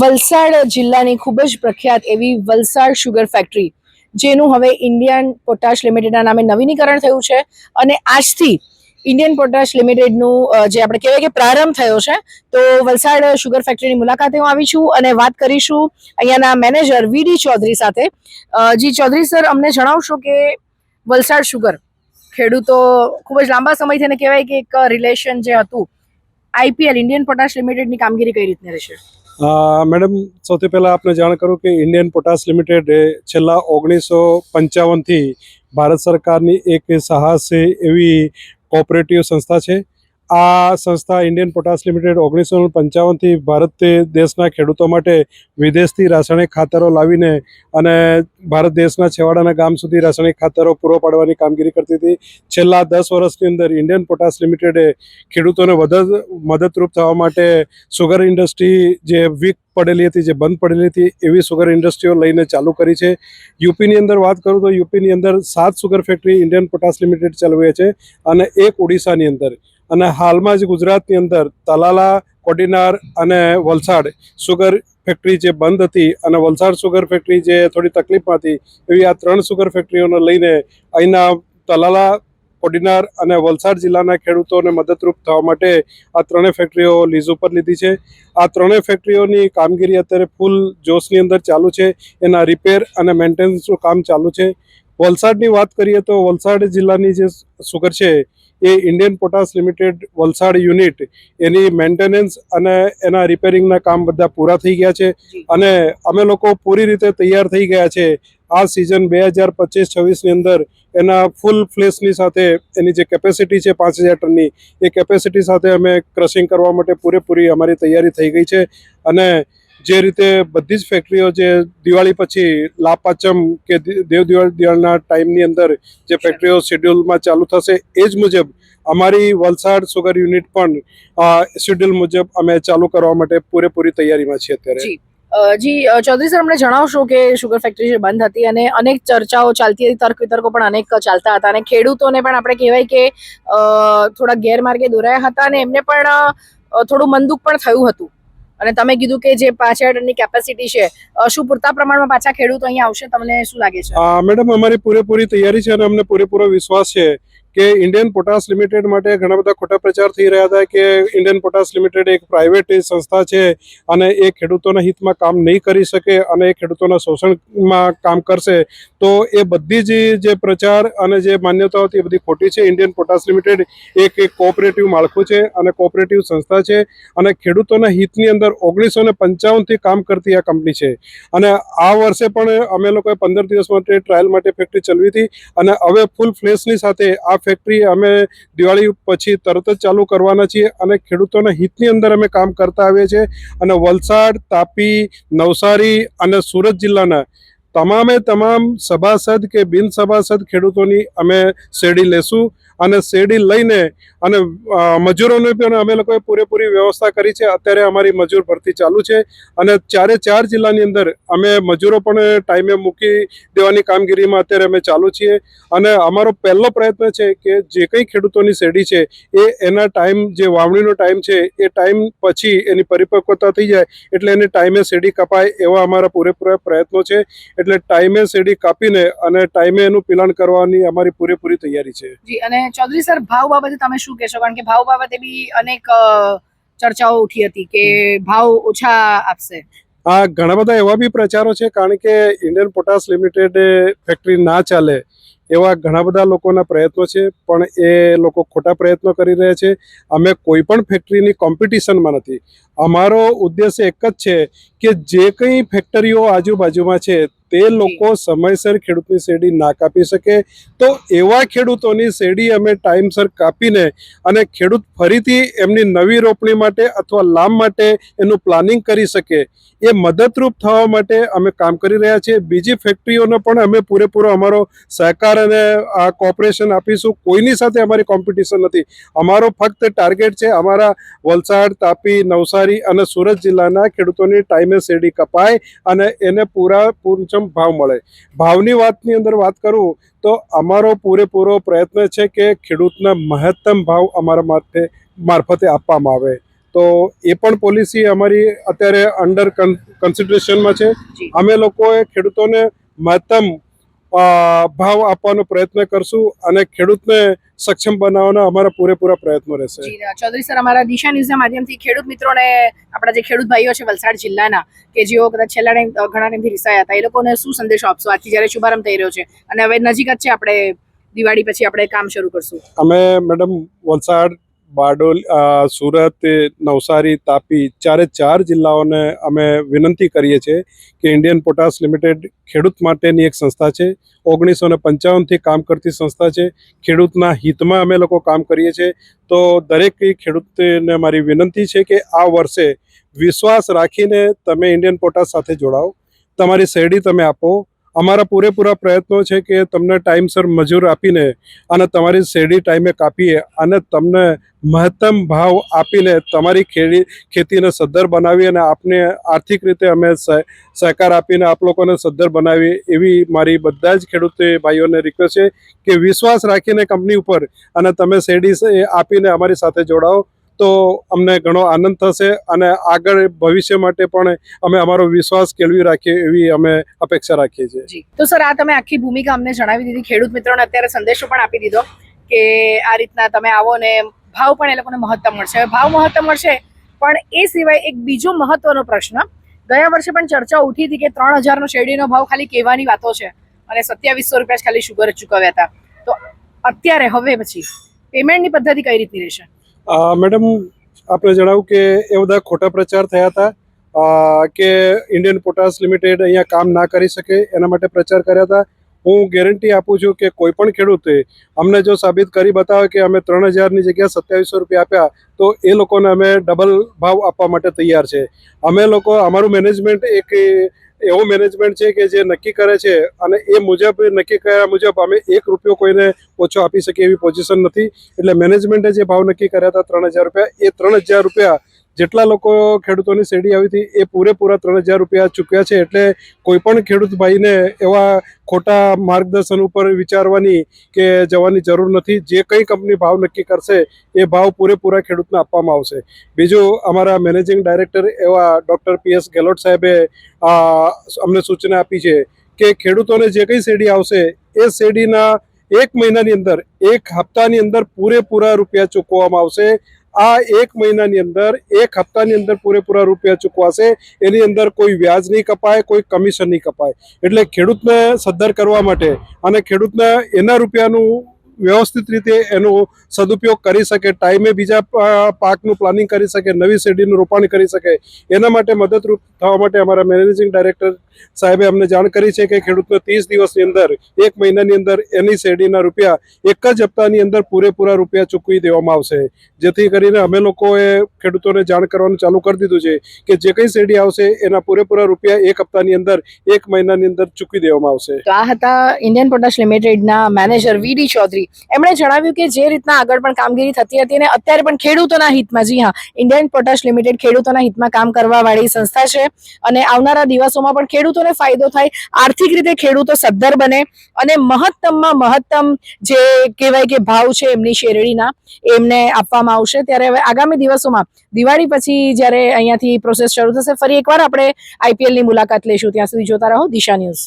વલસાડ જિલ્લાની ખૂબ જ પ્રખ્યાત એવી વલસાડ શુગર ફેક્ટરી જેનું હવે ઇન્ડિયન પોટાશ લિમિટેડના નામે નવીનીકરણ થયું છે. અને આજથી ઇન્ડિયન પોટાશ લિમિટેડનું જે આપણે કહેવાય કે પ્રારંભ થયો છે, તો વલસાડ શુગર ફેક્ટરીની મુલાકાતે હું આવી છું અને વાત કરીશું અહીંયાના મેનેજર વીડી ચૌધરી સાથે. જી ચૌધરી સર અમને જણાવશો કે વલસાડ શુગર ખેડૂતો ખૂબ જ લાંબા સમયથી એને કહેવાય કે એક રિલેશન જે હતું આઈપીએલ ઇન્ડિયન પોટાશ લિમિટેડની કામગીરી કઈ રીતની રહેશે? મેડમ, સૌથી પહેલાં આપને જાણ કરું કે ઇન્ડિયન પોટાસ લિમિટેડ છેલ્લા ઓગણીસો પંચાવનથી ભારત સરકારની એક સાહસી એવી કોઓપરેટિવ સંસ્થા છે. આ સંસ્થા ઇન્ડિયન પોટાશ લિમિટેડ ઓગણીસો પંચાવનથી ભારત દેશના ખેડૂતો માટે વિદેશથી રાસાયણિક ખાતરો લાવીને અને ભારત દેશના છેવાડાના ગામ સુધી રાસાયણિક ખાતરો પૂરો પાડવાની કામગીરી કરતી હતી. છેલ્લા દસ વર્ષની અંદર ઇન્ડિયન પોટાશ લિમિટેડે ખેડૂતોને વધુ મદદરૂપ થવા માટે સુગર ઇન્ડસ્ટ્રી જે વીક પડેલી હતી, જે બંધ પડેલી હતી, એવી સુગર ઇન્ડસ્ટ્રીઓ લઈને ચાલુ કરી છે. યુપીની અંદર વાત કરું તો યુપીની અંદર સાત sugar factory Indian potash limited ચલાવે છે અને એક ઓડિશાની અંદર. અને હાલમાં જ ગુજરાતની અંદર તલાલા, કોડીનાર અને વલસાડ સુગર ફેક્ટરી જે બંધ હતી અને વલસાડ સુગર ફેક્ટરી જે થોડી તકલીફમાં હતી, એવી આ ત્રણ સુગર ફેક્ટરીઓને લઈને અહીંના તલાલા, કોડીનાર અને વલસાડ જિલ્લાના ખેડૂતોને મદદરૂપ થવા માટે આ ત્રણેય ફેક્ટરીઓ લીઝ ઉપર લીધી છે. આ ત્રણેય ફેક્ટરીઓની કામગીરી અત્યારે ફૂલ જોશની અંદર ચાલુ છે. એના રિપેર અને મેન્ટેનન્સનું કામ ચાલુ છે. વલસાડની વાત કરીએ તો વલસાડ જિલ્લાની જે સુગર છે એ Indian potash limited Valsad unit એની મેન્ટેનન્સ અને એના રિપેરિંગના કામ બધા પૂરા થઈ ગયા છે. અને અમે લોકો પૂરી રીતે તૈયાર થઈ ગયા છે આ સિઝન બે હજાર પચીસ છવ્વીસની અંદર. એના ફૂલ ફ્લેશની સાથે એની જે કેપેસિટી છે પાંચ હજાર ટનની એ કેપેસિટી સાથે અમે ક્રશિંગ કરવા માટે પૂરેપૂરી અમારી તૈયારી થઈ ગઈ છે. અને જે રીતે બધી જ ફેક્ટરીઓ જે દિવાળી પછી લાપાચમ કે દેવ દિવાળી, દિવાળીના ટાઈમની અંદર જે ફેક્ટરીઓ શેડ્યુલમાં ચાલુ થશે, એ જ મુજબ અમારી વલસાડ સુગર યુનિટ પણ શેડ્યુલ મુજબ અમે ચાલુ કરવા માટે પૂરેપૂરી તૈયારીમાં છીએ અત્યારે. જી. ચૌધરી સર, અમને જણાવશો કે શુગર ફેક્ટરી જે બંધ હતી અને અનેક ચર્ચાઓ ચાલતી હતી તર્ક વિતર્કો પણ અનેક ચાલતા હતા અને ખેડૂતોને પણ આપણે કહેવાય કે થોડા ગેરમાર્ગે દોરાયા હતા અને એમને પણ થોડું મનદુખ પણ થયું હતું. અને તમે કીધું કે જે પાંચ હજાર કેપેસિટી છે શું પૂરતા પ્રમાણમાં પાછા ખેડૂતો અહીંયા આવશે? તમને શું લાગે છે? મેડમ, અમારી પૂરેપૂરી તૈયારી છે અને અમને પૂરેપૂરો વિશ્વાસ છે. કે ઇન્ડિયન પોટાસ લિમિટેડ માટે ઘણા બધા ખોટા પ્રચાર થઈ રહ્યા હતા કે ઇન્ડિયન પોટાસ લિમિટેડ એક પ્રાઇવેટ સંસ્થા છે અને એ ખેડૂતોના હિતમાં કામ નહીં કરી શકે અને એ ખેડૂતોના શોષણમાં કામ કરશે, તો એ બધી જ જે પ્રચાર અને જે માન્યતાઓ એ બધી ખોટી છે. ઇન્ડિયન પોટાસ લિમિટેડ એક એક કોઓપરેટિવ માળખું છે અને કોઓપરેટિવ સંસ્થા છે અને ખેડૂતોના હિતની અંદર ઓગણીસો ને પંચાવનથી કામ કરતી આ કંપની છે. અને આ વર્ષે પણ અમે લોકોએ પંદર દિવસ માટે ટ્રાયલ માટે ફેક્ટરી ચલાવી હતી અને હવે ફૂલ ફ્લેશની સાથે આ ફેક્ટરી અમે દિવાળી પછી તરત જ ચાલુ કરવાના છીએ અને ખેડૂતોના હિતની અંદર અમે કામ કરતા આવીએ છીએ. અને વલસાડ, તાપી, નવસારી અને સુરત જિલ્લાના તમામે તમામ સભાસદ કે બિન સભાસદ ખેડૂતોની અમે શેરડી લેશું અને શેરડી લઈને અને મજૂરોની પણ અમે લોકોએ પૂરેપૂરી વ્યવસ્થા કરી છે. અત્યારે અમારી મજૂર ભરતી ચાલુ છે અને ચારે ચાર જિલ્લાની અંદર અમે મજૂરો પણ ટાઈમે મૂકી દેવાની કામગીરીમાં અત્યારે અમે ચાલુ છીએ. અને અમારો પહેલો પ્રયત્ન છે કે જે કંઈ ખેડૂતોની શેરડી છે એ એના ટાઈમ જે વાવણીનો ટાઈમ છે એ ટાઈમ પછી એની પરિપક્વતા થઈ જાય એટલે એને ટાઈમે શેરડી કપાય એવા અમારા પૂરેપૂરા પ્રયત્નો છે. એટલે ટાઈમે શેરડી કાપીને અને ટાઈમે એનું પિલાણ કરવાની અમારી પૂરેપૂરી તૈયારી છે. જી અને ચૌધરી સર ભાવ બાબતે તમે શું કહેશો? કારણ કે ભાવ બાબતે બી અનેક ચર્ચાઓ ઉઠી હતી કે ભાવ ઓછા આપશે. આ ઘણા બધા એવા બી પ્રચારો છે કારણ કે ઇન્ડિયન પોટાશ લિમિટેડ ફેક્ટરી ના ચાલે એવા ઘણા બધા લોકોના પ્રયત્નો છે પણ એ લોકો ખોટા પ્રયત્નો કરી રહ્યા છે. અમે કોઈ પણ ફેક્ટરીની કોમ્પિટિશનમાં નથી. અમારો ઉદ્દેશ એક જ છે કે જે કંઈ ફેક્ટરીઓ આજુબાજુમાં છે તે લોકો સમયસર ખેડૂતની શેરડી ના કાપી શકે. તો એવા ખેડૂતોની શેરડી અમે ટાઈમસર કાપીને અને ખેડૂત ફરીથી એમની નવી રોપણી માટે અથવા લામ માટે એનું પ્લાનિંગ કરી શકે. એ મદદરૂપ થવા માટે અમે કામ કરી રહ્યા છીએ. બીજી ફેક્ટરીઓનો પણ અમે પૂરેપૂરો અમારો સહકાર અને આ કોઓપરેશન આપીશું. કોઈની સાથે અમારી કોમ્પિટિશન નથી. અમારો ફક્ત ટાર્ગેટ છે અમારા વલસાડ તાપી નવસારી અને સુરત જિલ્લાના ખેડૂતોની ટાઈમે શેરડી કપાય અને એને પૂરા પૂરચમ ભાવ મળે. ભાવની વાતની અંદર વાત કરું તો અમારો પૂરેપૂરો પ્રયત્ન છે કે ખેડૂતને મહત્તમ ભાવ અમારા માટે મારફતે આપવામાં આવે. તો એ પણ પોલિસી અમારી અત્યારે અંડર કન્સિડરેશનમાં છે. અમે લોકોએ ખેડૂતોને મહત્તમ ભાવ આપવાનો પ્રયત્ન કરશું અને ખેડૂતને સક્ષમ બનાવવાના અમારા પૂરેપૂરા પ્રયત્નો રહેશે. ચૌધરી સર અમારા દિશા ન્યૂઝના માધ્યમથી ખેડૂત મિત્રોને આપણા જે ખેડૂત ભાઈઓ છે વલસાડ જિલ્લાના કે જેઓ કદાચ છેલ્લા ટાઈમ ઘણા ટાઈમથી રિસાયા હતા એ લોકોને શું સંદેશો આપશો? આજથી જ્યારે શુભારંભ થઈ રહ્યો છે અને હવે નજીક જ છે આપણે દિવાળી પછી આપણે કામ શરૂ કરશું. અમે મેડમ વલસાડ બારડોલ સુરત, નવસારી, તાપી ચારે ચાર જિલ્લાઓને અમે વિનંતી કરીએ છીએ કે ઇન્ડિયન પોટાશ લિમિટેડ ખેડૂત માટેની એક સંસ્થા છે. ઓગણીસો ને પંચાવનથી કામ કરતી સંસ્થા છે. ખેડૂતના હિતમાં અમે લોકો કામ કરીએ છીએ. તો દરેક ખેડૂતને મારી વિનંતી છે કે આ વર્ષે વિશ્વાસ રાખીને તમે ઇન્ડિયન પોટાશ સાથે જોડાઓ. તમારી શેરડી તમે આપો. અમારા પૂરેપૂરા પ્રયત્નો છે કે તમને ટાઈમસર મજૂર આપીને અને તમારી શેરડી ટાઈમે કાપીએ અને તમને મહત્તમ ભાવ આપીને તમારી ખેડી, ખેતીને સદ્ધર બનાવી અને આપને આર્થિક રીતે અમે સહ- સહકાર આપીને આપ લોકોને સદ્ધર બનાવી એવી મારી બધા જ ખેડૂત ભાઈઓને રિક્વેસ્ટ છે કે વિશ્વાસ રાખીને કંપની ઉપર અને તમે શેરડી આપીને અમારી સાથે જોડાઓ. તો અમને ઘણો આનંદ થશે અને આગળ ભવિષ્ય માટે પણ અમે અમારો વિશ્વાસ કેળવી રાખીએ એવી અમે અપેક્ષા રાખીએ છીએ. તો સર, આ તમે આખી ભૂમિકા અમને જણાવી દીધી. ખેડૂત મિત્રોને અત્યારે સંદેશો પણ આપી દીધો કે આ રીતના તમે આવો ને ભાવ પણ એ લોકોને મહત્તમ મળશે. ભાવ મહત્તમ મળશે, પણ એ સિવાય એક બીજો મહત્વનો પ્રશ્ન. ગયા વર્ષે પણ ચર્ચા ઉઠી હતી કે ત્રણ હજારનો શેરડીનો ભાવ ખાલી કહેવાની વાતો છે અને સત્યાવીસો રૂપિયા ખાલી શુગર ચૂકવ્યા હતા. તો અત્યારે, હવે પછી પેમેન્ટની પદ્ધતિ કઈ રીતની રહેશે? મેડમ આપણે જણાવું કે એ બધા ખોટા પ્રચાર થયા હતા કે ઇન્ડિયન પોટાશ લિમિટેડ અહીંયા કામ ના કરી શકે એના માટે પ્રચાર કર્યા હતા. હું ગેરંટી આપું છું કે કોઈ પણ ખેડૂતે અમને જો સાબિત કરી બતાવે કે અમે ત્રણ હજારની જગ્યાએ સત્યાવીસો રૂપિયા આપ્યા, તો એ લોકોને અમે ડબલ ભાવ આપવા માટે તૈયાર છે. અમે લોકો, અમારું મેનેજમેન્ટ એક એવું મેનેજમેન્ટ છે કે જે નક્કી કરે છે અને એ મુજબ, નક્કી કર્યા મુજબ અમે એક રૂપિયો કોઈને ઓછો આપી શકીએ એવી પોઝિશન નથી. એટલે મેનેજમેન્ટે જે ભાવ નક્કી કર્યા હતા ત્રણ હજાર રૂપિયા, એ ત્રણ હજાર રૂપિયા જેટલા લોકો ખેડૂતોની શેરડી આવી હતી, એ પૂરેપૂરા ત્રણ હજાર રૂપિયા ચૂક્યા છે. એટલે કોઈ પણ ખેડૂત ભાઈને એવા ખોટા માર્ગદર્શન ઉપર વિચારવાની કે જવાની જરૂર નથી. જે કંઈ કંપની ભાવ નક્કી કરશે, એ ભાવ પૂરેપૂરા ખેડૂતને આપવામાં આવશે. બીજું, અમારા મેનેજિંગ ડાયરેક્ટર એવા ડૉક્ટર પી એસ ગેહલોત સાહેબે અમને સૂચના આપી છે કે ખેડૂતોને જે કંઈ શેરડી આવશે, એ શેરડીના એક મહિનાની અંદર, એક હપ્તાની અંદર પૂરેપૂરા રૂપિયા ચૂકવવામાં આવશે. આ એક મહિનાની અંદર, એક હપ્તાની અંદર પૂરેપૂરા રૂપિયા ચૂકવાશે. એની અંદર કોઈ વ્યાજ નહીં કપાય, કોઈ કમિશન નહીં કપાય. એટલે ખેડૂતને સદ્ધર કરવા માટે અને ખેડૂતને એના રૂપિયાનું વ્યવસ્થિત રીતે એનો સદુપયોગ કરી શકે, ટાઈમે બીજા પાકનું પ્લાનિંગ કરી શકે, નવી શેરડીનું રોપાણ કરી શકે, એના માટે મદદરૂપ થવા માટે અમારા મેનેજિંગ ડાયરેક્ટર સાહેબે અમને જાણ કરી છે કે ખેડૂતને ત્રીસ દિવસની અંદર, એક મહિનાની અંદર એની શેરડીના રૂપિયા એક જ હપ્તાની અંદર પૂરેપૂરા રૂપિયા ચૂકવી દેવામાં આવશે. જેથી કરીને અમે લોકોએ ખેડૂતોને જાણ કરવાનું ચાલુ કરી દીધું છે કે જે કંઈ શેરડી આવશે એના પૂરેપૂરા રૂપિયા એક હપ્તાની અંદર, એક મહિનાની અંદર ચૂકવી દેવામાં આવશે. આ હતા ઇન્ડિયન પોટાશ લિમિટેડના મેનેજર વીડી ચૌધરી. એમણે જણાવ્યું કે જે રીતના આગળ પણ કામગીરી થતી હતી અને અત્યારે પણ ખેડૂતોના હિતમાં, જી હા ઇન્ડિયન પોટાશ લિમિટેડ ખેડૂતોના હિતમાં કામ કરવા વાળી સંસ્થા છે અને આવનારા દિવસોમાં પણ ખેડૂતોને ફાયદો થાય. આર્થિક રીતે ખેડૂતો સદ્ધર બને અને મહત્તમમાં મહત્તમ જે કહેવાય કે ભાવ છે એમની શેરડીના એમને આપવામાં આવશે. ત્યારે હવે આગામી દિવસોમાં દિવાળી પછી જ્યારે અહીંયાથી પ્રોસેસ શરૂ થશે, ફરી એકવાર આપણે આઈપીએલની મુલાકાત લઈશું. ત્યાં સુધી જોતા રહો દિશા ન્યૂઝ.